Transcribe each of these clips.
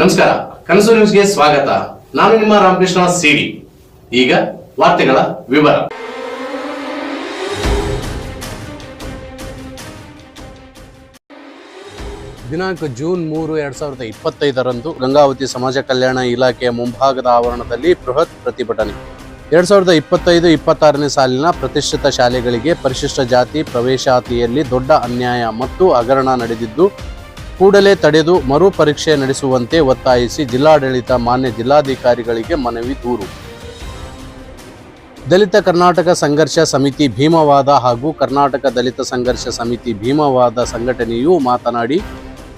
ನಮಸ್ಕಾರ, ಕನಸು ನ್ಯೂಸ್ಗೆ ಸ್ವಾಗತ. ನಾನು ನಿಮ್ಮ ರಾಮಕೃಷ್ಣ ಸಿಡಿ. ಈಗ ವಾರ್ತೆಗಳ ವಿವರ. ದಿನಾಂಕ ಜೂನ್ ಮೂರು, ಎರಡ್ ಸಾವಿರದ ಇಪ್ಪತ್ತೈದರಂದು ಗಂಗಾವತಿ ಸಮಾಜ ಕಲ್ಯಾಣ ಇಲಾಖೆಯ ಮುಂಭಾಗದ ಆವರಣದಲ್ಲಿ ಬೃಹತ್ ಪ್ರತಿಭಟನೆ. ಎರಡ್ ಸಾವಿರದ ಇಪ್ಪತ್ತೈದು, ಇಪ್ಪತ್ತಾರನೇ ಸಾಲಿನ ಪ್ರತಿಷ್ಠಿತ ಶಾಲೆಗಳಿಗೆ ಪರಿಶಿಷ್ಟ ಜಾತಿ ಪ್ರವೇಶಾತಿಯಲ್ಲಿ ದೊಡ್ಡ ಅನ್ಯಾಯ ಮತ್ತು ಹಗರಣ ನಡೆದಿದ್ದು ಕೂಡಲೇ ತಡೆದು ಮರು ಪರೀಕ್ಷೆ ನಡೆಸುವಂತೆ ಒತ್ತಾಯಿಸಿ ಜಿಲ್ಲಾಡಳಿತ ಮಾನ್ಯ ಜಿಲ್ಲಾಧಿಕಾರಿಗಳಿಗೆ ಮನವಿ ದೂರು. ದಲಿತ ಕರ್ನಾಟಕ ಸಂಘರ್ಷ ಸಮಿತಿ ಭೀಮವಾದ ಹಾಗೂ ಕರ್ನಾಟಕ ದಲಿತ ಸಂಘರ್ಷ ಸಮಿತಿ ಭೀಮವಾದ ಸಂಘಟನೆಯು ಮಾತನಾಡಿ,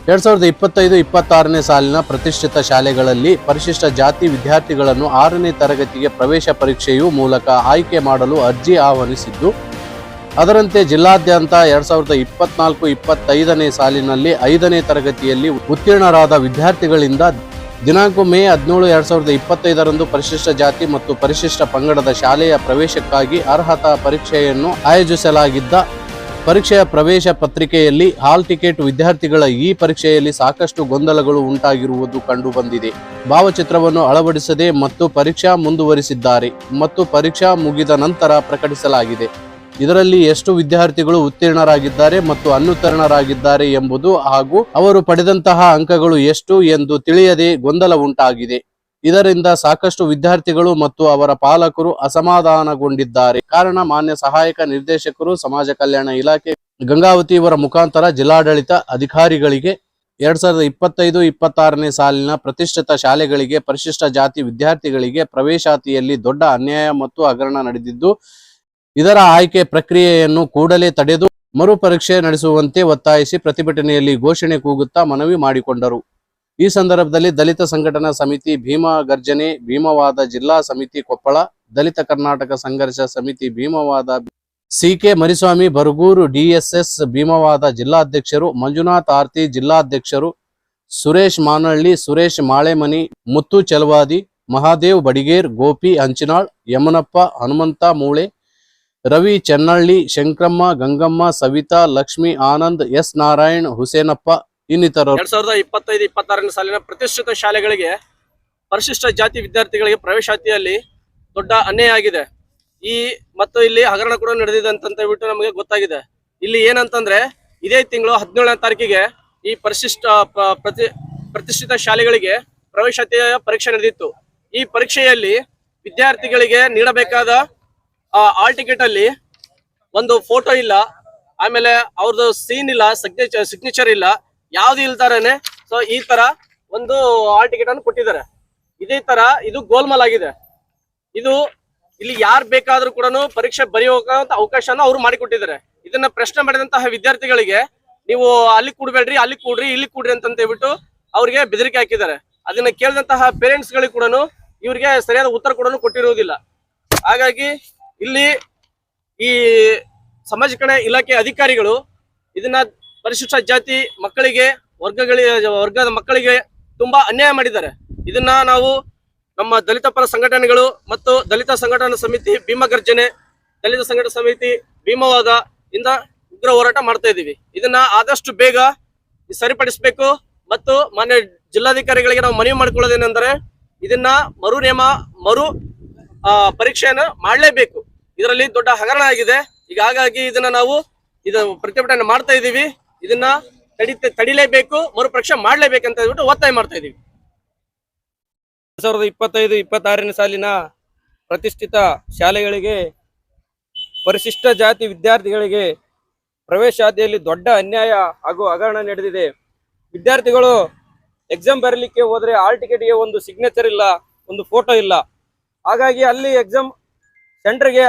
ಎರಡ್ ಸಾವಿರದ ಇಪ್ಪತ್ತೈದು ಇಪ್ಪತ್ತಾರನೇ ಸಾಲಿನ ಪ್ರತಿಷ್ಠಿತ ಶಾಲೆಗಳಲ್ಲಿ ಪರಿಶಿಷ್ಟ ಜಾತಿ ವಿದ್ಯಾರ್ಥಿಗಳನ್ನು ಆರನೇ ತರಗತಿಗೆ ಪ್ರವೇಶ ಪರೀಕ್ಷೆಯು ಮೂಲಕ ಆಯ್ಕೆ ಮಾಡಲು ಅರ್ಜಿ ಆಹ್ವಾನಿಸಿದ್ದು ಅದರಂತೆ ಜಿಲ್ಲಾದ್ಯಂತ ಎರಡ್ ಸಾವಿರದ ಇಪ್ಪತ್ನಾಲ್ಕು, ಇಪ್ಪತ್ತೈದನೇ ಸಾಲಿನಲ್ಲಿ ಐದನೇ ತರಗತಿಯಲ್ಲಿ ಉತ್ತೀರ್ಣರಾದ ವಿದ್ಯಾರ್ಥಿಗಳಿಂದ ದಿನಾಂಕ ಮೇ ಹದಿನೇಳು, ಎರಡ್ ಸಾವಿರದ ಇಪ್ಪತ್ತೈದರಂದು ಪರಿಶಿಷ್ಟ ಜಾತಿ ಮತ್ತು ಪರಿಶಿಷ್ಟ ಪಂಗಡದ ಶಾಲೆಯ ಪ್ರವೇಶಕ್ಕಾಗಿ ಅರ್ಹತಾ ಪರೀಕ್ಷೆಯನ್ನು ಆಯೋಜಿಸಲಾಗಿದ್ದ ಪರೀಕ್ಷೆಯ ಪ್ರವೇಶ ಪತ್ರಿಕೆಯಲ್ಲಿ ಹಾಲ್ ಟಿಕೆಟ್ ವಿದ್ಯಾರ್ಥಿಗಳ ಈ ಪರೀಕ್ಷೆಯಲ್ಲಿ ಸಾಕಷ್ಟು ಗೊಂದಲಗಳು ಉಂಟಾಗಿರುವುದು ಕಂಡುಬಂದಿದೆ. ಭಾವಚಿತ್ರವನ್ನು ಅಳವಡಿಸದೆ ಮತ್ತು ಪರೀಕ್ಷಾ ಮುಂದುವರಿಸಿದ್ದಾರೆ. ಮತ್ತು ಪರೀಕ್ಷಾ ಮುಗಿದ ನಂತರ ಪ್ರಕಟಿಸಲಾಗಿದೆ. ಇದರಲ್ಲಿ ಎಷ್ಟು ವಿದ್ಯಾರ್ಥಿಗಳು ಉತ್ತೀರ್ಣರಾಗಿದ್ದಾರೆ ಮತ್ತು ಅನುತ್ತೀರ್ಣರಾಗಿದ್ದಾರೆ ಎಂಬುದು ಹಾಗೂ ಅವರು ಪಡೆದಂತಹ ಅಂಕಗಳು ಎಷ್ಟು ಎಂದು ತಿಳಿಯದೆ ಗೊಂದಲ ಉಂಟಾಗಿದೆ. ಇದರಿಂದ ಸಾಕಷ್ಟು ವಿದ್ಯಾರ್ಥಿಗಳು ಮತ್ತು ಅವರ ಪಾಲಕರು ಅಸಮಾಧಾನಗೊಂಡಿದ್ದಾರೆ. ಕಾರಣ, ಮಾನ್ಯ ಸಹಾಯಕ ನಿರ್ದೇಶಕರು, ಸಮಾಜ ಕಲ್ಯಾಣ ಇಲಾಖೆ, ಗಂಗಾವತಿ ಇವರ ಮುಖಾಂತರ ಜಿಲ್ಲಾಡಳಿತ ಅಧಿಕಾರಿಗಳಿಗೆ ಎರಡ್ ಸಾವಿರದ ಇಪ್ಪತ್ತೈದು ಇಪ್ಪತ್ತಾರನೇ ಸಾಲಿನ ಪ್ರತಿಷ್ಠಿತ ಶಾಲೆಗಳಿಗೆ ಪರಿಶಿಷ್ಟ ಜಾತಿ ವಿದ್ಯಾರ್ಥಿಗಳಿಗೆ ಪ್ರವೇಶಾತಿಯಲ್ಲಿ ದೊಡ್ಡ ಅನ್ಯಾಯ ಮತ್ತು ಹಗರಣ ನಡೆದಿದ್ದು ಇದರ ಆಯ್ಕೆ ಪ್ರಕ್ರಿಯೆಯನ್ನು ಕೂಡಲೇ ತಡೆದು ಮರುಪರೀಕ್ಷೆ ನಡೆಸುವಂತೆ ಒತ್ತಾಯಿಸಿ ಪ್ರತಿಭಟನೆಯಲ್ಲಿ ಘೋಷಣೆ ಕೂಗುತ್ತಾ ಮನವಿ ಮಾಡಿಕೊಂಡರು. ಈ ಸಂದರ್ಭದಲ್ಲಿ ದಲಿತ ಸಂಘಟನಾ ಸಮಿತಿ ಭೀಮಾ ಗರ್ಜನೆ, ಭೀಮವಾದ ಜಿಲ್ಲಾ ಸಮಿತಿ Koppal, Dalita Karnataka Sangharsha Samiti Bhimavada C K Mariswamy, Baraguru DSS Bhimavada ಜಿಲ್ಲಾಧ್ಯಕ್ಷರು, Manjunath Arti ಜಿಲ್ಲಾಧ್ಯಕ್ಷರು, ಸುರೇಶ್ ಮಾನಹಳ್ಳಿ, ಸುರೇಶ್ ಮಾಳೆಮನಿ, ಮುತ್ತು ಚಲವಾದಿ, ಮಹಾದೇವ್ ಬಡಿಗೇರ್, ಗೋಪಿ ಹಂಚಿನಾಳ್ ಯಮನಪ್ಪ, ಹನುಮಂತ ಮೂಳೆ ರವಿ ಚೆನ್ನಳ್ಳಿ, ಶಂಕ್ರಮ್ಮ, ಗಂಗಮ್ಮ, ಸವಿತಾ, ಲಕ್ಷ್ಮಿ, ಆನಂದ್, ಎಸ್ ನಾರಾಯಣ್, ಹುಸೇನಪ್ಪ ಇನ್ನಿತರರು. ಎರಡ್ ಸಾವಿರದ ಇಪ್ಪತ್ತೈದು, ಇಪ್ಪತ್ತಾರನೇ ಸಾಲಿನ ಪ್ರತಿಷ್ಠಿತ ಶಾಲೆಗಳಿಗೆ ಪರಿಶಿಷ್ಟ ಜಾತಿ ವಿದ್ಯಾರ್ಥಿಗಳಿಗೆ ಪ್ರವೇಶಾತಿಯಲ್ಲಿ ದೊಡ್ಡ ಅನ್ಯಾಯ ಆಗಿದೆ. ಈ ಮತ್ತು ಇಲ್ಲಿ ಹಗರಣ ಕೂಡ ನಡೆದಿದೆ ಅಂತ ಹೇಳ್ಬಿಟ್ಟು ನಮಗೆ ಗೊತ್ತಾಗಿದೆ. ಇಲ್ಲಿ ಏನಂತಂದ್ರೆ, ಇದೇ ತಿಂಗಳು ಹದಿನೇಳನೇ ತಾರೀಕಿಗೆ ಈ ಪರಿಶಿಷ್ಟ ಪ್ರತಿಷ್ಠಿತ ಶಾಲೆಗಳಿಗೆ ಪ್ರವೇಶಾತಿಯ ಪರೀಕ್ಷೆ ನಡೆದಿತ್ತು. ಈ ಪರೀಕ್ಷೆಯಲ್ಲಿ ವಿದ್ಯಾರ್ಥಿಗಳಿಗೆ ನೀಡಬೇಕಾದ ಆಲ್ ಟಿಕೆಟ್ ಅಲ್ಲಿ ಒಂದು ಫೋಟೋ ಇಲ್ಲ. ಆಮೇಲೆ ಅವ್ರದ್ದು ಸೀನ್ ಇಲ್ಲ ಸಿಗ್ನೇಚರ್ ಸಿಗ್ನೇಚರ್ ಇಲ್ಲ. ಯಾವ್ದು ಇಲ್ತಾರೇನೆ? ಸೊ ಈ ತರ ಒಂದು ಆಲ್ ಟಿಕೆಟ್ ಅನ್ನು ಕೊಟ್ಟಿದ್ದಾರೆ. ಇದೇ ತರ ಇದು ಗೋಲ್ಮಾಲ್ ಆಗಿದೆ. ಇದು ಇಲ್ಲಿ ಯಾರು ಬೇಕಾದ್ರೂ ಕೂಡ ಪರೀಕ್ಷೆ ಬರೆಯುವಂತ ಅವಕಾಶನ ಅವ್ರು ಮಾಡಿಕೊಟ್ಟಿದ್ದಾರೆ. ಇದನ್ನ ಪ್ರಶ್ನೆ ಮಾಡಿದಂತಹ ವಿದ್ಯಾರ್ಥಿಗಳಿಗೆ ನೀವು ಅಲ್ಲಿ ಕೂಡ್ಬೇಡ್ರಿ, ಅಲ್ಲಿ ಕೂಡ್ರಿ, ಇಲ್ಲಿ ಕೂಡ್ರಿ ಅಂತ ಹೇಳ್ಬಿಟ್ಟು ಅವ್ರಿಗೆ ಬೆದರಿಕೆ ಹಾಕಿದ್ದಾರೆ. ಅದನ್ನ ಕೇಳಿದಂತಹ ಪೇರೆಂಟ್ಸ್ ಗಳಿಗೆ ಕೂಡ ಇವ್ರಿಗೆ ಸರಿಯಾದ ಉತ್ತರ ಕೂಡ ಕೊಟ್ಟಿರುವುದಿಲ್ಲ. ಹಾಗಾಗಿ ಇಲ್ಲಿ ಈ ಸಮಾಜ ಕಲ್ಯಾಣ ಇಲಾಖೆ ಅಧಿಕಾರಿಗಳು ಇದನ್ನ ಪರಿಶಿಷ್ಟ ಜಾತಿ ಮಕ್ಕಳಿಗೆ, ವರ್ಗಗಳಿಗೆ, ವರ್ಗದ ಮಕ್ಕಳಿಗೆ ತುಂಬಾ ಅನ್ಯಾಯ ಮಾಡಿದ್ದಾರೆ. ಇದನ್ನ ನಾವು ನಮ್ಮ ದಲಿತ ಪರ ಸಂಘಟನೆಗಳು ಮತ್ತು ದಲಿತ ಸಂಘಟನಾ ಸಮಿತಿ ಭೀಮ ಗರ್ಜನೆ, ದಲಿತ ಸಂಘಟನಾ ಸಮಿತಿ ಭೀಮವಾದ ಇಂದ ಉಗ್ರ ಹೋರಾಟ ಮಾಡ್ತಾ ಇದ್ದೀವಿ. ಇದನ್ನ ಆದಷ್ಟು ಬೇಗ ಸರಿಪಡಿಸಬೇಕು ಮತ್ತು ಮಾನ್ಯ ಜಿಲ್ಲಾಧಿಕಾರಿಗಳಿಗೆ ನಾವು ಮನವಿ ಮಾಡಿಕೊಳ್ಳೋದೇನೆಂದರೆ ಇದನ್ನ ಮರು ನಿಯಮ ಮರು ಪರೀಕ್ಷೆಯನ್ನು ಮಾಡಲೇಬೇಕು. ಇದರಲ್ಲಿ ದೊಡ್ಡ ಹಗರಣ ಆಗಿದೆ. ಈಗ ಹಾಗಾಗಿ ಇದನ್ನ ನಾವು ಇದು ಪ್ರತಿಭಟನೆ ಮಾಡ್ತಾ ಇದೀವಿ ಇದನ್ನ ತಡಿ ತಡಿಲೇಬೇಕು ಮರು ಪರೀಕ್ಷೆ ಅಂತ ಹೇಳ್ಬಿಟ್ಟು ಒತ್ತಾಯ ಮಾಡ್ತಾ ಇದೀವಿ ಎರಡ್ ಸಾವಿರದ ಇಪ್ಪತ್ತೈದು, ಇಪ್ಪತ್ತಾರನೇ ಸಾಲಿನ ಪ್ರತಿಷ್ಠಿತ ಶಾಲೆಗಳಿಗೆ ಪರಿಶಿಷ್ಟ ಜಾತಿ ವಿದ್ಯಾರ್ಥಿಗಳಿಗೆ ಪ್ರವೇಶಾತಿಯಲ್ಲಿ ದೊಡ್ಡ ಅನ್ಯಾಯ ಹಾಗೂ ಹಗರಣ ನಡೆದಿದೆ. ವಿದ್ಯಾರ್ಥಿಗಳು ಎಕ್ಸಾಮ್ ಬರಲಿಕ್ಕೆ ಹೋದ್ರೆ ಆಲ್ ಟಿಕೆಟ್ಗೆ ಒಂದು ಸಿಗ್ನೇಚರ್ ಇಲ್ಲ, ಒಂದು ಫೋಟೋ ಇಲ್ಲ. ಹಾಗಾಗಿ ಅಲ್ಲಿ ಎಕ್ಸಾಮ್ ಸೆಂಟರ್ಗೆ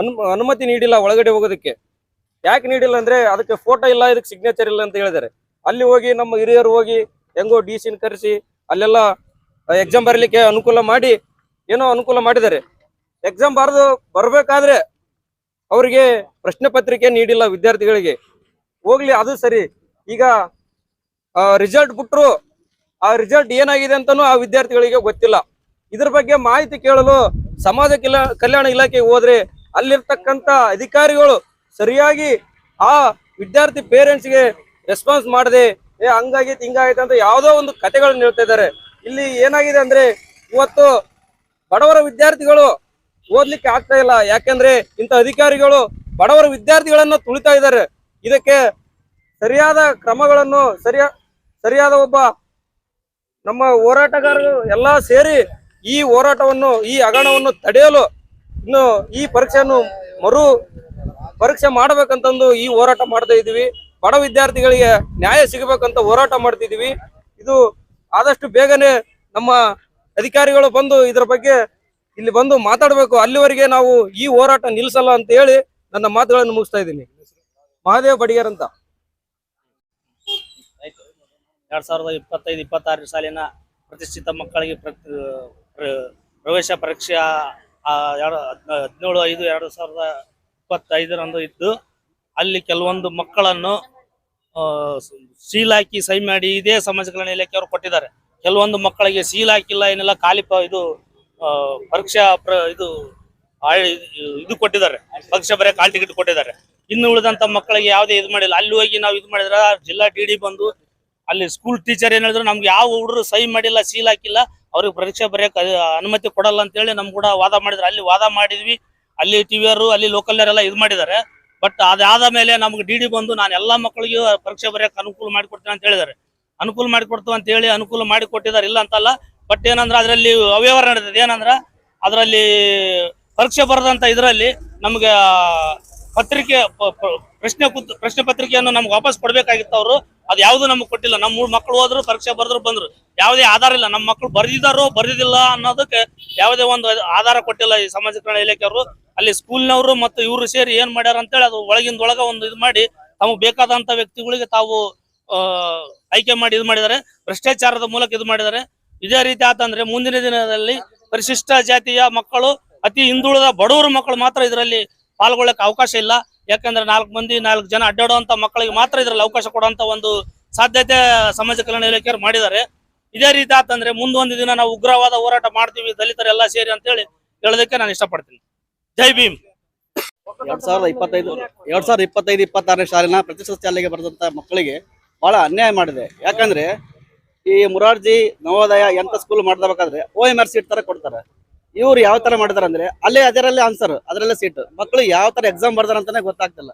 ಅನು, ಅನುಮತಿ ನೀಡಿಲ್ಲ ಒಳಗಡೆ ಹೋಗೋದಕ್ಕೆ. ಯಾಕೆ ನೀಡಿಲ್ಲ ಅಂದ್ರೆ ಅದಕ್ಕೆ ಫೋಟೋ ಇಲ್ಲ, ಇದಕ್ಕೆ ಸಿಗ್ನೇಚರ್ ಇಲ್ಲ ಅಂತ ಹೇಳಿದ್ದಾರೆ. ಅಲ್ಲಿ ಹೋಗಿ ನಮ್ಮ ಹಿರಿಯರು ಹೋಗಿ ಹೆಂಗೋ ಡಿ ಸಿನ ಕರೆಸಿ ಅಲ್ಲೆಲ್ಲ ಎಕ್ಸಾಮ್ ಬರಲಿಕ್ಕೆ ಅನುಕೂಲ ಮಾಡಿ, ಏನೋ ಅನುಕೂಲ ಮಾಡಿದ್ದಾರೆ. ಎಕ್ಸಾಮ್ ಬರೆದು ಬರಬೇಕಾದ್ರೆ ಅವರಿಗೆ ಪ್ರಶ್ನೆ ಪತ್ರಿಕೆ ನೀಡಿಲ್ಲ ವಿದ್ಯಾರ್ಥಿಗಳಿಗೆ. ಹೋಗ್ಲಿ, ಅದು ಸರಿ. ಈಗ ರಿಸಲ್ಟ್ ಬಿಟ್ಟರು ಆ ರಿಸಲ್ಟ್ ಏನಾಗಿದೆ ಅಂತಾನೂ ಆ ವಿದ್ಯಾರ್ಥಿಗಳಿಗೆ ಗೊತ್ತಿಲ್ಲ. ಇದ್ರ ಬಗ್ಗೆ ಮಾಹಿತಿ ಕೇಳಲು ಸಮಾಜ ಕಲ್ಯಾ- ಕಲ್ಯಾಣ ಇಲಾಖೆಗೆ ಹೋದ್ರೆ ಅಲ್ಲಿರ್ತಕ್ಕಂತ ಅಧಿಕಾರಿಗಳು ಸರಿಯಾಗಿ ಆ ವಿದ್ಯಾರ್ಥಿ ಪೇರೆಂಟ್ಸ್ಗೆ ರೆಸ್ಪಾನ್ಸ್ ಮಾಡದೆ, ಏ, ಹಂಗಾಗೈತೆ, ಹಿಂಗಾಗೈತೆ ಅಂತ ಯಾವುದೋ ಒಂದು ಕತೆಗಳನ್ನ ಹೇಳ್ತಾ ಇದ್ದಾರೆ. ಇಲ್ಲಿ ಏನಾಗಿದೆ ಅಂದ್ರೆ ಇವತ್ತು ಬಡವರ ವಿದ್ಯಾರ್ಥಿಗಳು ಓದ್ಲಿಕ್ಕೆ ಆಗ್ತಾ ಇಲ್ಲ. ಯಾಕಂದ್ರೆ ಇಂಥ ಅಧಿಕಾರಿಗಳು ಬಡವರ ವಿದ್ಯಾರ್ಥಿಗಳನ್ನ ತುಳಿತಾ ಇದ್ದಾರೆ. ಇದಕ್ಕೆ ಸರಿಯಾದ ಕ್ರಮಗಳನ್ನು, ಸರಿಯ, ಸರಿಯಾದ ಒಬ್ಬ ನಮ್ಮ ಹೋರಾಟಗಾರರು ಎಲ್ಲಾ ಸೇರಿ ಈ ಹೋರಾಟವನ್ನು, ಈ ಹಗರಣವನ್ನು ತಡೆಯಲು ಇನ್ನು ಈ ಪರೀಕ್ಷೆಯನ್ನು ಮರು ಪರೀಕ್ಷೆ ಮಾಡಬೇಕಂತಂದು ಈ ಹೋರಾಟ ಮಾಡ್ತಾ ಇದ್ದೀವಿ. ಬಡ ವಿದ್ಯಾರ್ಥಿಗಳಿಗೆ ನ್ಯಾಯ ಸಿಗಬೇಕಂತ ಹೋರಾಟ ಮಾಡ್ತಿದ್ದೀವಿ ಇದು ಆದಷ್ಟು ಬೇಗನೆ ನಮ್ಮ ಅಧಿಕಾರಿಗಳು ಬಂದು ಇದರ ಬಗ್ಗೆ ಇಲ್ಲಿ ಬಂದು ಮಾತಾಡಬೇಕು. ಅಲ್ಲಿವರೆಗೆ ನಾವು ಈ ಹೋರಾಟ ನಿಲ್ಲಿಸಲ್ಲ ಅಂತ ಹೇಳಿ ನನ್ನ ಮಾತುಗಳನ್ನು ಮುಗಿಸ್ತಾ ಇದ್ದೀನಿ. ಮಹಾದೇವ್ ಬಡಿಗರ್ ಅಂತ. ಎರಡ್ ಸಾವಿರದ ಇಪ್ಪತ್ತೈದು, ಇಪ್ಪತ್ತಾರನೇ ಸಾಲಿನ ಪ್ರತಿಷ್ಠಿತ ಮಕ್ಕಳಿಗೆ ಪ್ರತಿ ಪ್ರ- ಪ್ರವೇಶ ಪರೀಕ್ಷೆ ಎರಡು ಹದ್ನ- ಹದಿನೇಳು, ಐದು, ಎರಡು ಸಾವಿರದ ಇಪ್ಪತ್ತೈದರಂದು ಇದ್ದು, ಅಲ್ಲಿ ಕೆಲವೊಂದು ಮಕ್ಕಳನ್ನು ಹಾಕಿ ಸೈ ಮಾಡಿ ಇದೇ ಸಮಾಜ ಕಲ್ಯಾಣ ಇಲಾಖೆಯವರು ಕೊಟ್ಟಿದ್ದಾರೆ. ಕೆಲವೊಂದು ಮಕ್ಕಳಿಗೆ ಸೀಲ್ ಹಾಕಿಲ್ಲ, ಏನಿಲ್ಲ, ಖಾಲಿ ಇದು ಪರೀಕ್ಷಾ ಪ್ರ, ಇದು ಇದು ಕೊಟ್ಟಿದ್ದಾರೆ. ಪರೀಕ್ಷೆ ಬರೀ ಕಾಲ್ ಟಿಕೆಟ್ ಕೊಟ್ಟಿದ್ದಾರೆ. ಇನ್ನು ಉಳಿದಂತ ಮಕ್ಕಳಿಗೆ ಯಾವುದೇ ಇದು ಮಾಡಿಲ್ಲ. ಅಲ್ಲಿ ಹೋಗಿ ನಾವು ಇದು ಮಾಡಿದ್ರೆ, ಜಿಲ್ಲಾ ಟಿ ಡಿ ಬಂದು, ಅಲ್ಲಿ ಸ್ಕೂಲ್ ಟೀಚರ್ ಏನ್ ಹೇಳಿದ್ರು, ನಮ್ಗೆ ಯಾವ ಹುಡುಗರು ಸಹಿ ಮಾಡಿಲ್ಲ, ಸೀಲ್ ಹಾಕಿಲ್ಲ ಅವ್ರಿಗೆ ಪರೀಕ್ಷೆ ಬರೆಯಕ್ ಅನುಮತಿ ಕೊಡಲ್ಲ ಅಂತೇಳಿ ನಮ್ ಕೂಡ ವಾದ ಮಾಡಿದ್ರು. ಅಲ್ಲಿ ವಾದ ಮಾಡಿದ್ವಿ, ಅಲ್ಲಿ ಟಿವಿಯವರು, ಅಲ್ಲಿ ಲೋಕಲ್ನವರೆಲ್ಲ ಇದು ಮಾಡಿದ್ದಾರೆ. ಬಟ್ ಅದಾದ ಮೇಲೆ ನಮ್ಗೆ ಡಿ ಬಂದು ನಾನು ಎಲ್ಲಾ ಮಕ್ಕಳಿಗೂ ಪರೀಕ್ಷೆ ಬರೆಯಕ್ಕೆ ಅನುಕೂಲ ಮಾಡಿಕೊಡ್ತೀನಿ ಅಂತ ಹೇಳಿದ್ದಾರೆ. ಅನುಕೂಲ ಮಾಡಿಕೊಡ್ತು ಅಂತ ಹೇಳಿ ಅನುಕೂಲ ಮಾಡಿ ಕೊಟ್ಟಿದ್ದಾರೆ ಇಲ್ಲ ಅಂತಲ್ಲ. ಬಟ್ ಏನಂದ್ರೆ ಅದರಲ್ಲಿ ಅವ್ಯವಹಾರ ನಡೆದಿದೆ. ಏನಂದ್ರ ಅದರಲ್ಲಿ ಪರೀಕ್ಷೆ ಬರೆದಂತ ಇದರಲ್ಲಿ ನಮ್ಗೆ ಪತ್ರಿಕೆ ಪ್ರಶ್ನೆ ಪ್ರಶ್ನೆ ಪತ್ರಿಕೆಯನ್ನು ನಮ್ಗೆ ವಾಪಸ್ ಕೊಡ್ಬೇಕಾಗಿತ್ತು ಅವರು. ಅದು ಯಾವುದು ನಮ್ಗೆ ಕೊಟ್ಟಿಲ್ಲ. ನಮ್ಮ ಮೂರ್ ಮಕ್ಕಳು ಹೋದ್ರು, ಪರೀಕ್ಷೆ ಬರೆದ್ರು, ಬಂದ್ರು. ಯಾವುದೇ ಆಧಾರ ಇಲ್ಲ. ನಮ್ಮ ಮಕ್ಕಳು ಬರೆದಿದ್ದಾರೋ ಬರೆದಿಲ್ಲ ಅನ್ನೋದಕ್ಕೆ ಯಾವುದೇ ಒಂದು ಆಧಾರ ಕೊಟ್ಟಿಲ್ಲ ಈ ಸಮಾಜ ಕಲ್ಯಾಣ ಇಲಾಖೆಯವರು. ಅಲ್ಲಿ ಸ್ಕೂಲ್ನವರು ಮತ್ತು ಇವರು ಸೇರಿ ಏನ್ ಮಾಡ್ಯಾರ ಅಂತೇಳಿ ಅದು ಒಳಗಿಂದ ಒಳಗ ಒಂದು ಇದು ಮಾಡಿ ತಮಗೆ ಬೇಕಾದಂತ ವ್ಯಕ್ತಿಗಳಿಗೆ ತಾವು ಆಯ್ಕೆ ಮಾಡಿ ಇದು ಮಾಡಿದ್ದಾರೆ ಭ್ರಷ್ಟಾಚಾರದ ಮೂಲಕ ಇದು ಮಾಡಿದ್ದಾರೆ ಇದೇ ರೀತಿ ಆತಂದ್ರೆ ಮುಂದಿನ ದಿನದಲ್ಲಿ ಪರಿಶಿಷ್ಟ ಜಾತಿಯ ಮಕ್ಕಳು, ಅತಿ ಹಿಂದುಳಿದ ಬಡವರ ಮಕ್ಕಳು ಮಾತ್ರ ಇದರಲ್ಲಿ ಪಾಲ್ಗೊಳ್ಳಕ್ಕೆ ಅವಕಾಶ ಇಲ್ಲ. ಯಾಕಂದ್ರೆ ನಾಲ್ಕು ಮಂದಿ, ನಾಲ್ಕು ಜನ ಅಡ್ಡಾಡುವಂತ ಮಕ್ಕಳಿಗೆ ಮಾತ್ರ ಇದರಲ್ಲಿ ಅವಕಾಶ ಕೊಡುವಂತ ಒಂದು ಸಾಧ್ಯತೆ ಸಮಾಜ ಕಲ್ಯಾಣ ಇಲಾಖೆಯವರು ಮಾಡಿದ್ದಾರೆ. ಇದೇ ರೀತಿ ಆತಂದ್ರೆ ಮುಂದೊಂದು ದಿನ ನಾವು ಉಗ್ರವಾದ ಹೋರಾಟ ಮಾಡ್ತೀವಿ, ದಲಿತರೆಲ್ಲ ಸೇರಿ ಅಂತೇಳಿ ಹೇಳೋದಕ್ಕೆ ನಾನು ಇಷ್ಟಪಡ್ತೀನಿ. ಜೈ ಭೀಮ್. ಎರಡ್ ಸಾವಿರದ ಇಪ್ಪತ್ತೈದು, ಎರಡ್ ಸಾವಿರದ ಇಪ್ಪತ್ತೈದು, ಇಪ್ಪತ್ತಾರನೇ ಸಾಲಿನ ಪ್ರತಿಷ್ಠಿತ ಶಾಲೆಗೆ ಬರೆದಂತ ಮಕ್ಕಳಿಗೆ ಬಹಳ ಅನ್ಯಾಯ ಮಾಡಿದೆ. ಯಾಕಂದ್ರೆ ಈ ಮುರಾರ್ಜಿ ನವೋದಯ ಎಂತ ಸ್ಕೂಲ್ ಮಾಡ್ದಬೇಕಾದ್ರೆ ಓ ಎಂ ಆರ್ ಸೀಟ್ ತರ ಕೊಡ್ತಾರೆ. ಇವ್ರು ಯಾವ ತರ ಮಾಡಿದಾರೆ ಅಂದ್ರೆ ಅಲ್ಲೇ ಅದರಲ್ಲೇ ಆನ್ಸರ್ ಅದರಲ್ಲೇ ಸೀಟ್ ಮಕ್ಳು ಯಾವ ತರ ಎಕ್ಸಾಮ್ ಬರ್ದಾರ ಅಂತಾನೆ ಗೊತ್ತಾಗ್ತಿಲ್ಲ.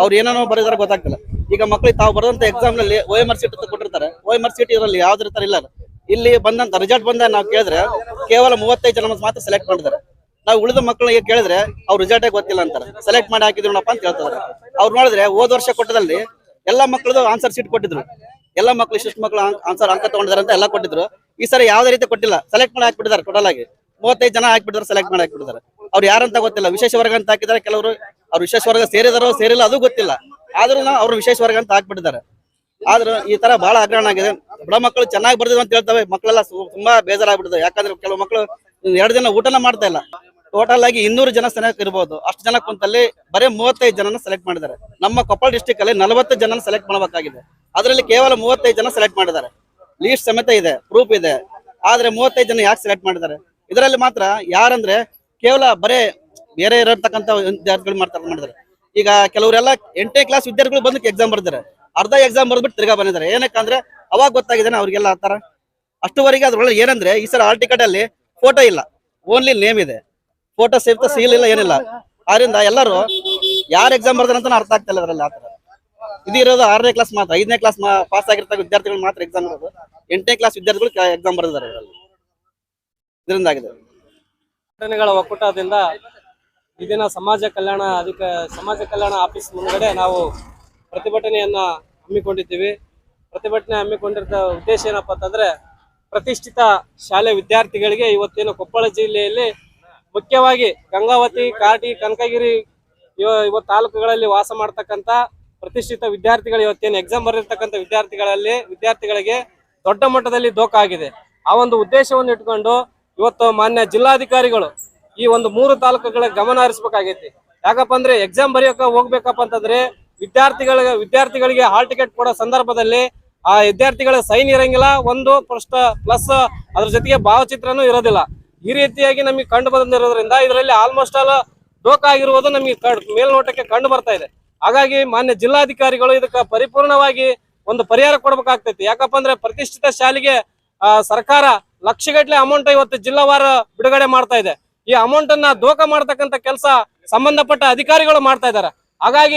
ಅವ್ರು ಏನೇನೋ ಬರೆದಾರ ಗೊತ್ತಾಗ್ತಿಲ್ಲ. ಈಗ ಮಕ್ಳು ತಾವು ಬರೆದಂತ ಎಕ್ಸಾಮ್ನಲ್ಲಿ ಓ ಎಂ ಆರ್ ಸೀಟ್ ಕೊಟ್ಟಿರ್ತಾರೆ. ಓ ಎಂ ಆರ್ ಸೀಟ್ ಇದರಲ್ಲಿ ಯಾವ್ದ್ರ ತರ ಇಲ್ಲ. ಇಲ್ಲಿ ಬಂದಂತ ರಿಸಲ್ಟ್ ಬಂದ ನಾವು ಕೇಳಿದ್ರೆ ಕೇವಲ ಮೂವತ್ತೈದು ಜನ ಮಾತ್ರ ಸೆಲೆಕ್ಟ್ ಮಾಡಿದ್ದಾರೆ. ನಾವು ಉಳಿದ ಮಕ್ಕಳಿಗೆ ಕೇಳಿದ್ರೆ ಅವ್ರ ರಿಸಲ್ಟೇ ಗೊತ್ತಿಲ್ಲ ಅಂತಾರೆ. ಸೆಲೆಕ್ಟ್ ಮಾಡಿ ಹಾಕಿದ್ರು ನೋಡಪ್ಪ ಅಂತ ಹೇಳ್ತಾರೆ ಅವ್ರು ನೋಡಿದ್ರೆ ಹೋದ ವರ್ಷ ಕೊಟ್ಟದಲ್ಲಿ ಎಲ್ಲಾ ಮಕ್ಕಳದು ಆನ್ಸರ್ ಶೀಟ್ ಕೊಟ್ಟಿದ್ರು. ಎಲ್ಲಾ ಮಕ್ಳು ಇಷ್ಟು ಮಕ್ಕಳು ಆನ್ಸರ್ ಅಂಕ ತಗೊಂಡಿದ್ದಾರೆ ಅಂತ ಎಲ್ಲ ಕೊಟ್ಟಿದ್ರು. ಈ ಸರಿ ಯಾವ್ದೇ ರೀತಿ ಕೊಟ್ಟಿಲ್ಲ. ಸೆಲೆಕ್ಟ್ ಮಾಡಿ ಹಾಕ್ಬಿಟ್ಟಿದ್ದಾರೆ ಟೋಟಲ್ ಮೂವತ್ತೈದು ಜನ ಹಾಕ್ಬಿಟ್ಟಿದ್ದಾರೆ ಸೆಲೆಕ್ಟ್ ಮಾಡಿ ಹಾಕ್ಬಿಟ್ಟಿದ್ದಾರೆ ಅವ್ರು ಯಾರಂತ ಗೊತ್ತಿಲ್ಲ. ವಿಶೇಷ ವರ್ಗ ಅಂತ ಹಾಕಿದ್ದಾರೆ, ಕೆಲವರು ಅವ್ರು ವಿಶೇಷ ವರ್ಗ ಸೇರಿದಾರೋ, ಸೇರಿಲ್ಲ ಅದು ಗೊತ್ತಿಲ್ಲ. ಆದ್ರೂ ಅವ್ರು ವಿಶೇಷ ವರ್ಗ ಅಂತ ಹಾಕ್ಬಿಟ್ಟಿದ್ದಾರೆ. ಆದ್ರೂ ಈ ತರ ಬಹಳ ಹಗರಣ ಆಗಿದೆ. ಬಡ ಮಕ್ಕಳು ಚೆನ್ನಾಗಿ ಬರ್ದಿದ್ರು ಅಂತ ಹೇಳ್ತವೆ, ಮಕ್ಕಳೆಲ್ಲ ತುಂಬಾ ಬೇಜಾರಾಗ್ಬಿಟ್ಟಿದೆ ಯಾಕಂದ್ರೆ ಕೆಲವು ಮಕ್ಕಳು ಎರಡು ದಿನ ಊಟನ ಮಾಡ್ತಾ ಇಲ್ಲ. ಟೋಟಲ್ ಆಗಿ ಇನ್ನೂರು ಜನ ಸೆಲೆಕ್ಟ್ ಇರ್ಬೋದು. ಅಷ್ಟು ಜನ ಕುಂತಲ್ಲಿ ಬರೀ ಮೂವತ್ತೈದು ಜನನ ಸೆಲೆಕ್ಟ್ ಮಾಡಿದ್ದಾರೆ. ನಮ್ಮ ಕೊಪ್ಪಳ ಡಿಸ್ಟಿಕ್ ಅಲ್ಲಿ ನಲವತ್ತು ಜನ ಸೆಲೆಕ್ಟ್ ಮಾಡಬೇಕಾಗಿದೆ. ಅದರಲ್ಲಿ ಕೇವಲ ಮೂವತ್ತೈದು ಜನ ಸೆಲೆಕ್ಟ್ ಮಾಡಿದ್ದಾರೆ. ಲೀಸ್ಟ್ ಸಮೇತ ಇದೆ ಪ್ರೂಫ್ ಇದೆ. ಆದ್ರೆ ಮೂವತ್ತೈದು ಜನ ಯಾಕೆ ಸೆಲೆಕ್ಟ್ ಮಾಡಿದ್ದಾರೆ? ಇದರಲ್ಲಿ ಮಾತ್ರ ಯಾರಂದ್ರೆ ಕೇವಲ ಬರೇ ಬೇರೆ ಇರತಕ್ಕಂಥ ವಿದ್ಯಾರ್ಥಿಗಳು ಮಾಡ್ತಾರೆ ಮಾಡಿದ್ದಾರೆ. ಈಗ ಕೆಲವರೆಲ್ಲ ಎಂಟನೇ ಕ್ಲಾಸ್ ವಿದ್ಯಾರ್ಥಿಗಳು ಬಂದಕ್ಕೆ ಎಕ್ಸಾಮ್ ಬರ್ತಾರೆ ಅರ್ಧ ಎಕ್ಸಾಮ್ ಬರ್ದ್ಬಿಟ್ಟು ತಿರ್ಗಾ ಬಂದಿದ್ದಾರೆ. ಏನಕ್ಕಂದ್ರೆ ಅವಾಗ ಗೊತ್ತಾಗಿದೆ ಅವ್ರಿಗೆಲ್ಲ ಆತರ ಅಷ್ಟುವರೆಗೆ ಅದ್ರೊಳಗೆ ಏನಂದ್ರೆ ಈ ಸಲ ಹಾಲ್ ಟಿಕೆಟ್ ಅಲ್ಲಿ ಫೋಟೋ ಇಲ್ಲ. ಓನ್ಲಿ ನೇಮ್ ಇದೆ. ಫೋಟೋ ಸೇಫ್ತ ಸೀಲ್ ಇಲ್ಲ, ಏನಿಲ್ಲ. ಆದ್ರಿಂದ ಎಲ್ಲರೂ ಯಾರು ಎಕ್ಸಾಮ್ ಬರ್ದಾರ ಅಂತ ಅರ್ಥ ಆಗ್ತಾ ಇಲ್ಲ ಅದ್ರಲ್ಲಿ ಆತರ ಇದು ಇರೋದು ಆರನೇ ಕ್ಲಾಸ್ ಮಾತ್ರ. ಐದನೇ ಕ್ಲಾಸ್ ಪಾಸ್ ಆಗಿರ್ತಕ್ಕ ವಿದ್ಯಾರ್ಥಿಗಳು ಮಾತ್ರ ಎಕ್ಸಾಮ್ ಬರೋದು ಎಂಟನೇ ಕ್ಲಾಸ್ ವಿದ್ಯಾರ್ಥಿಗಳು ಎಕ್ಸಾಮ್ ಬರ್ದಿದ್ದಾರೆ ಇದರಲ್ಲಿ. ಇದರಿಂದ ಆಗಿದೆ ಸಂಘಟನೆಗಳ ಒಕ್ಕೂಟದಿಂದ ಇದಿನ ಸಮಾಜ ಕಲ್ಯಾಣ ಅಧಿಕ ಸಮಾಜ ಕಲ್ಯಾಣ ಆಫೀಸ್ ಮುಂದ್ಗಡೆ ನಾವು ಪ್ರತಿಭಟನೆಯನ್ನ ಹಮ್ಮಿಕೊಂಡಿದ್ದೀವಿ. ಪ್ರತಿಭಟನೆ ಹಮ್ಮಿಕೊಂಡಿರ್ತ ಉದ್ದೇಶ ಏನಪ್ಪಾ ಅಂತಂದ್ರೆ ಪ್ರತಿಷ್ಠಿತ ಶಾಲೆ ವಿದ್ಯಾರ್ಥಿಗಳಿಗೆ ಇವತ್ತೇನು ಕೊಪ್ಪಳ ಜಿಲ್ಲೆಯಲ್ಲಿ ಮುಖ್ಯವಾಗಿ ಗಂಗಾವತಿ, ಕಾಟಿ, ಕನಕಗಿರಿ ಇವ- ಇವ ತಾಲೂಕುಗಳಲ್ಲಿ ವಾಸ ಮಾಡ್ತಕ್ಕಂಥ ಪ್ರತಿಷ್ಠಿತ ವಿದ್ಯಾರ್ಥಿಗಳು ಇವತ್ತೇನು ಎಕ್ಸಾಮ್ ಬರೆದಿರ್ತಕ್ಕಂಥ ವಿದ್ಯಾರ್ಥಿಗಳಲ್ಲಿ ವಿದ್ಯಾರ್ಥಿಗಳಿಗೆ ದೊಡ್ಡ ಮಟ್ಟದಲ್ಲಿ ದೋಖ ಆಗಿದೆ. ಆ ಒಂದು ಉದ್ದೇಶವನ್ನು ಇಟ್ಕೊಂಡು ಇವತ್ತು ಮಾನ್ಯ ಜಿಲ್ಲಾಧಿಕಾರಿಗಳು ಈ ಒಂದು ಮೂರು ತಾಲೂಕುಗಳ ಗಮನ ಹರಿಸಬೇಕಾಗೈತಿ. ಯಾಕಪ್ಪ ಅಂದ್ರೆ ಎಕ್ಸಾಮ್ ಬರೆಯೋಕೆ ಹೋಗ್ಬೇಕಪ್ಪ ಅಂತಂದ್ರೆ ವಿದ್ಯಾರ್ಥಿಗಳಿಗೆ ವಿದ್ಯಾರ್ಥಿಗಳಿಗೆ ಹಾಲ್ ಟಿಕೆಟ್ ಕೊಡೋ ಸಂದರ್ಭದಲ್ಲಿ ಆ ವಿದ್ಯಾರ್ಥಿಗಳ ಸೈನ್ ಇರಂಗಿಲ್ಲ, ಒಂದು ಪ್ರಶ್ನ ಪ್ಲಸ್ ಅದ್ರ ಜೊತೆಗೆ ಭಾವಚಿತ್ರನೂ ಇರೋದಿಲ್ಲ. ಈ ರೀತಿಯಾಗಿ ನಮಗೆ ಕಂಡು ಬಂದಿರೋದ್ರಿಂದ ಇದರಲ್ಲಿ ಆಲ್ಮೋಸ್ಟ್ ಆಲ್ ಡೋಕ್ ಆಗಿರುವುದು ನಮಗೆ ಮೇಲ್ ಮೇಲ್ನೋಟಕ್ಕೆ ಕಂಡು ಬರ್ತಾ ಇದೆ. ಹಾಗಾಗಿ ಮಾನ್ಯ ಜಿಲ್ಲಾಧಿಕಾರಿಗಳು ಇದಕ್ಕೆ ಪರಿಪೂರ್ಣವಾಗಿ ಒಂದು ಪರಿಹಾರ ಕೊಡಬೇಕಾಗ್ತೈತಿ. ಯಾಕಪ್ಪ ಅಂದ್ರೆ ಪ್ರತಿಷ್ಠಿತ ಶಾಲೆಗೆ ಸರ್ಕಾರ ಲಕ್ಷಗಟ್ಟಲೆ ಅಮೌಂಟ್ ಇವತ್ತು ಜಿಲ್ಲಾವಾರ ಬಿಡುಗಡೆ ಮಾಡ್ತಾ ಇದೆ. ಈ ಅಮೌಂಟ್ ಅನ್ನ ದೋಖ ಮಾಡ್ತಕ್ಕಂತ ಕೆಲಸ ಸಂಬಂಧಪಟ್ಟ ಅಧಿಕಾರಿಗಳು ಮಾಡ್ತಾ ಇದ್ದಾರೆ. ಹಾಗಾಗಿ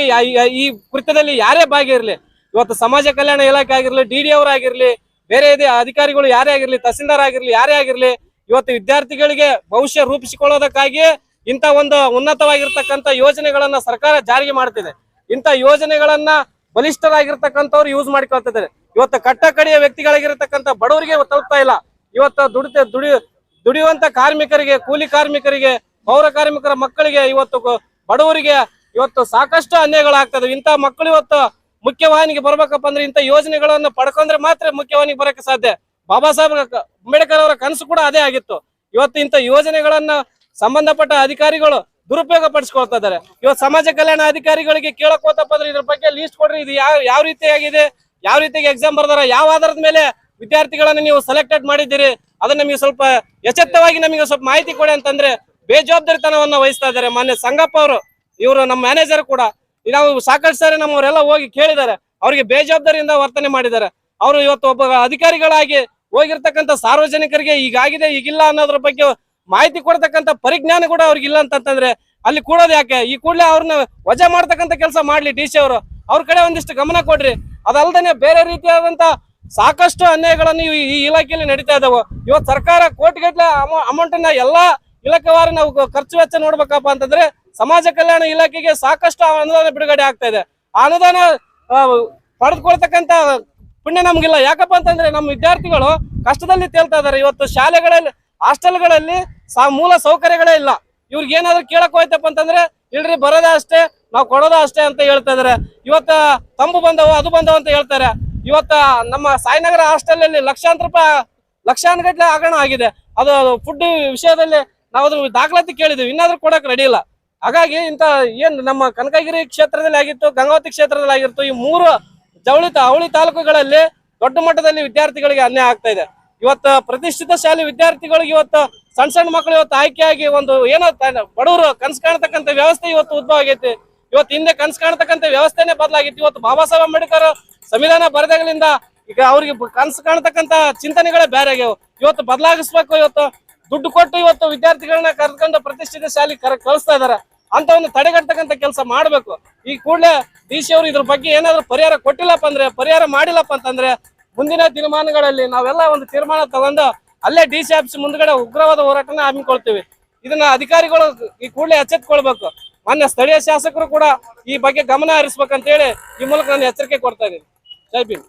ಈ- ಕೃತ್ಯದಲ್ಲಿ ಯಾರೇ ಭಾಗಿರ್ಲಿ ಇವತ್ತು ಸಮಾಜ ಕಲ್ಯಾಣ ಇಲಾಖೆ ಆಗಿರ್ಲಿ, ಡಿ ಡಿ ಅವರಾಗಿರ್ಲಿ ಬೇರೆ ಅಧಿಕಾರಿಗಳು ಯಾರೇ ಆಗಿರ್ಲಿ, ತಹಸೀಲ್ದಾರ್ ಆಗಿರ್ಲಿ, ಯಾರೇ ಆಗಿರ್ಲಿ, ಇವತ್ತು ವಿದ್ಯಾರ್ಥಿಗಳಿಗೆ ಭವಿಷ್ಯ ರೂಪಿಸಿಕೊಳ್ಳೋದಕ್ಕಾಗಿ ಇಂಥ ಒಂದು ಉನ್ನತವಾಗಿರ್ತಕ್ಕಂಥ ಯೋಜನೆಗಳನ್ನ ಸರ್ಕಾರ ಜಾರಿಗೆ ಮಾಡ್ತಿದೆ. ಇಂಥ ಯೋಜನೆಗಳನ್ನ ಬಲಿಷ್ಠರಾಗಿರ್ತಕ್ಕಂಥವ್ರು ಯೂಸ್ ಮಾಡ್ಕೊಳ್ತಿದ್ದಾರೆ ಇವತ್ತು ಕಟ್ಟ ಕಡೆಯ ವ್ಯಕ್ತಿಗಳಾಗಿರತಕ್ಕಂತ ಬಡವರಿಗೆ ತಲುಪ್ತಾ ಇಲ್ಲ. ಇವತ್ತು ದುಡಿತ, ದುಡಿ, ದುಡಿಯುವಂತ ಕಾರ್ಮಿಕರಿಗೆ, ಕೂಲಿ ಕಾರ್ಮಿಕರಿಗೆ, ಪೌರ ಕಾರ್ಮಿಕರ ಮಕ್ಕಳಿಗೆ ಇವತ್ತು ಬಡವರಿಗೆ ಇವತ್ತು ಸಾಕಷ್ಟು ಅನ್ಯಾಯಗಳಾಗ್ತದೆ ಇಂಥ ಮಕ್ಕಳು ಇವತ್ತು ಮುಖ್ಯವಾಹಿನಿಗೆ ಬರ್ಬೇಕಪ್ಪ ಅಂದ್ರೆ ಇಂಥ ಯೋಜನೆಗಳನ್ನ ಪಡ್ಕೊಂಡ್ರೆ ಮಾತ್ರ ಮುಖ್ಯವಾಹಿನಿಗೆ ಬರಕ್ಕೆ ಸಾಧ್ಯ. ಬಾಬಾ ಸಾಹೇಬ್ ಅಂಬೇಡ್ಕರ್ ಅವರ ಕನಸು ಕೂಡ ಅದೇ ಆಗಿತ್ತು. ಇವತ್ತು ಇಂಥ ಯೋಜನೆಗಳನ್ನ ಸಂಬಂಧಪಟ್ಟ ಅಧಿಕಾರಿಗಳು ದುರುಪಯೋಗ ಪಡಿಸ್ಕೊಳ್ತಾ ಇದ್ದಾರೆ. ಇವತ್ತು ಸಮಾಜ ಕಲ್ಯಾಣ ಅಧಿಕಾರಿಗಳಿಗೆ ಕೇಳಕ್ ಹೋತಪ್ಪ ಅಂದ್ರೆ ಇದ್ರ ಬಗ್ಗೆ ಲೀಸ್ಟ್ ಕೊಡ್ರಿ. ಇದು ಯಾವ ಯಾವ ರೀತಿಯಾಗಿದೆ? ಯಾವ ರೀತಿಯಾಗಿ ಎಕ್ಸಾಮ್ ಬರ್ದಾರ, ಯಾವ ಆಧಾರದ ಮೇಲೆ ವಿದ್ಯಾರ್ಥಿಗಳನ್ನ ನೀವು ಸೆಲೆಕ್ಟೆಡ್ ಮಾಡಿದ್ದೀರಿ, ಅದನ್ನ ನಮಗೆ ಸ್ವಲ್ಪ ಎಚ್ಚೆತ್ತವಾಗಿ ನಮಗೆ ಸ್ವಲ್ಪ ಮಾಹಿತಿ ಕೊಡಿ ಅಂತಂದ್ರೆ ಬೇಜವಾಬ್ದಾರಿತನವನ್ನ ವಹಿಸ್ತಾ ಇದ್ದಾರೆ. ಮಾನ್ಯ ಸಂಗಪ್ಪ ಅವರು, ಇವರು ನಮ್ಮ ಮ್ಯಾನೇಜರ್ ಕೂಡ. ನಾವು ಸಾಕಷ್ಟು ಸಾರಿ ನಮ್ಮವರೆಲ್ಲ ಹೋಗಿ ಕೇಳಿದ್ದಾರೆ. ಅವರಿಗೆ ಬೇಜವಾಬ್ದಾರಿಯಿಂದ ವರ್ತನೆ ಮಾಡಿದ್ದಾರೆ. ಅವರು ಇವತ್ತು ಒಬ್ಬ ಅಧಿಕಾರಿಗಳಾಗಿ ಹೋಗಿರ್ತಕ್ಕಂಥ ಸಾರ್ವಜನಿಕರಿಗೆ ಈಗಾಗಿದೆ, ಈಗಿಲ್ಲ ಅನ್ನೋದ್ರ ಬಗ್ಗೆ ಮಾಹಿತಿ ಕೊಡ್ತಕ್ಕಂಥ ಪರಿಜ್ಞಾನ ಕೂಡ ಅವ್ರಿಗೆ ಇಲ್ಲ ಅಂತಂದ್ರೆ ಅಲ್ಲಿ ಕೂಡೋದು ಯಾಕೆ? ಈ ಕೂಡಲೇ ಅವ್ರನ್ನ ವಜಾ ಮಾಡ್ತಕ್ಕಂಥ ಕೆಲಸ ಮಾಡ್ಲಿ ಡಿ ಸಿ ಅವರು. ಅವ್ರ ಕಡೆ ಒಂದಿಷ್ಟು ಗಮನ ಕೊಡ್ರಿ. ಅದಲ್ದೇನೆ ಬೇರೆ ರೀತಿಯಾದಂತ ಸಾಕಷ್ಟು ಅನ್ಯಾಯಗಳನ್ನು ಈ ಇಲಾಖೆಯಲ್ಲಿ ನಡೀತಾ ಇದಾವೆ. ಇವತ್ತು ಸರ್ಕಾರ ಕೋಟಿಗಟ್ಟಲೆ ಅಮೌಂಟ್ ಅನ್ನ ಎಲ್ಲಾ ಇಲಾಖೆವಾರ ನಾವು ಖರ್ಚು ವೆಚ್ಚ ನೋಡ್ಬೇಕಪ್ಪ ಅಂತಂದ್ರೆ ಸಮಾಜ ಕಲ್ಯಾಣ ಇಲಾಖೆಗೆ ಸಾಕಷ್ಟು ಅನುದಾನ ಬಿಡುಗಡೆ ಆಗ್ತಾ ಇದೆ. ಅನುದಾನ ಪಡೆದುಕೊಳ್ತಕ್ಕಂತ ಪುಣ್ಯ ನಮ್ಗಿಲ್ಲ. ಯಾಕಪ್ಪ ಅಂತಂದ್ರೆ ನಮ್ಮ ವಿದ್ಯಾರ್ಥಿಗಳು ಕಷ್ಟದಲ್ಲಿ ತೇಲ್ತಾ ಇದಾರೆ. ಇವತ್ತು ಶಾಲೆಗಳಲ್ಲಿ, ಹಾಸ್ಟೆಲ್ಗಳಲ್ಲಿ ಮೂಲ ಸೌಕರ್ಯಗಳೇ ಇಲ್ಲ. ಇವ್ರಿಗೆ ಏನಾದ್ರು ಕೇಳಕ್ ಹೋಯ್ತಪ್ಪ ಅಂತಂದ್ರೆ, ಇಲ್ರಿ ಬರೋದೇ ಅಷ್ಟೇ. ನಾವು ಕೊಡೋದು ಅಷ್ಟೇ ಅಂತ ಹೇಳ್ತಾ ಇದಾರೆ. ಇವತ್ತ ತಂಬು ಬಂದವು, ಅದು ಬಂದವು ಅಂತ ಹೇಳ್ತಾರೆ. ಇವತ್ತ ನಮ್ಮ ಸಾಯಿನಗರ ಹಾಸ್ಟೆಲ್ ಅಲ್ಲಿ ಲಕ್ಷಾಂತರ ರೂಪಾಯಿ ಲಕ್ಷಾನುಗಟ್ಲೆ ಹಗರಣ ಆಗಿದೆ. ಅದು ಫುಡ್ ವಿಷಯದಲ್ಲಿ ನಾವು ಅದ್ರ ದಾಖಲಾತಿ ಕೇಳಿದ್ವಿ. ಇನ್ನಾದ್ರೂ ಕೊಡಕ್ ರೆಡಿ ಇಲ್ಲ. ಹಾಗಾಗಿ ಇಂತ ಏನ್ ನಮ್ಮ ಕನಕಗಿರಿ ಕ್ಷೇತ್ರದಲ್ಲಿ ಆಗಿತ್ತು, ಗಂಗಾವತಿ ಕ್ಷೇತ್ರದಲ್ಲಿ ಆಗಿತ್ತು, ಈ ಮೂರು ಜವಳಿ ಅವಳಿ ತಾಲೂಕುಗಳಲ್ಲಿ ದೊಡ್ಡ ಮಟ್ಟದಲ್ಲಿ ವಿದ್ಯಾರ್ಥಿಗಳಿಗೆ ಅನ್ಯಾಯ ಆಗ್ತಾ ಇದೆ. ಇವತ್ತ ಪ್ರತಿಷ್ಠಿತ ಶಾಲೆ ವಿದ್ಯಾರ್ಥಿಗಳಿಗೆ ಇವತ್ತು ಸಣ್ಣ ಸಣ್ಣ ಮಕ್ಕಳು ಇವತ್ತು ಆಯ್ಕೆಯಾಗಿ ಒಂದು ಏನೋ ಬಡವರು ಕನಸು ಕಾಣ್ತಕ್ಕಂಥ ವ್ಯವಸ್ಥೆ ಇವತ್ತು ಉದ್ಭವ ಆಗೈತಿ. ಇವತ್ತು ಹಿಂದೆ ಕನ್ಸ್ ಕಾಣ್ತಕ್ಕಂಥ ವ್ಯವಸ್ಥೆನೇ ಬದಲಾಗಿತ್ತು. ಇವತ್ತು ಬಾಬಾ ಸಾಹೇಬ್ ಅಂಬೇಡ್ಕರ್ ಸಂವಿಧಾನ ಬರೆದಾಗಲಿಂದ ಈಗ ಅವ್ರಿಗೆ ಕನ್ಸ್ ಕಾಣ್ತಕ್ಕಂಥ ಚಿಂತನೆಗಳೇ ಬೇರೆ ಆಗ್ಯಾವ. ಇವತ್ತು ಬದಲಾಗಿಸ್ಬೇಕು, ಇವತ್ತು ದುಡ್ಡು ಕೊಟ್ಟು ಇವತ್ತು ವಿದ್ಯಾರ್ಥಿಗಳನ್ನ ಕರ್ಕೊಂಡು ಪ್ರತಿಷ್ಠಿತ ಶಾಲೆ ಕರ, ಕಳಿಸ್ತಾ ಇದಾರೆ. ಅಂತ ಒಂದು ತಡೆಗಟ್ಟತಕ್ಕಂಥ ಕೆಲಸ ಮಾಡ್ಬೇಕು. ಈ ಕೂಡಲೇ ಡಿ ಸಿ ಅವರು ಇದ್ರ ಬಗ್ಗೆ ಏನಾದ್ರು ಪರಿಹಾರ ಕೊಟ್ಟಿಲ್ಲಪ್ಪ ಅಂದ್ರೆ, ಪರಿಹಾರ ಮಾಡಿಲ್ಲಪ್ಪ ಅಂತಂದ್ರೆ, ಮುಂದಿನ ದಿನಮಾನಗಳಲ್ಲಿ ನಾವೆಲ್ಲ ಒಂದು ತೀರ್ಮಾನ ತಗೊಂಡು ಅಲ್ಲೇ ಡಿ ಸಿ ಆಫೀಸ್ ಮುಂದ್ಗಡೆ ಉಗ್ರವಾದ ಹೋರಾಟನ ಹಮ್ಮಿಕೊಳ್ತೀವಿ ಇದನ್ನ ಅಧಿಕಾರಿಗಳು ಈ ಕೂಡಲೇ ಎಚ್ಚೆತ್ಕೊಳ್ಬೇಕು. ಮಾನ್ಯ ಸ್ಥಳೀಯ ಶಾಸಕರು ಕೂಡ ಈ ಬಗ್ಗೆ ಗಮನ ಹರಿಸ್ಬೇಕಂತ ಹೇಳಿ ಈ ಮೂಲಕ ನಾನು ಎಚ್ಚರಿಕೆ ಕೊಡ್ತಾ ಇದ್ದೀನಿ. ಜೈ ಭೀಮ್.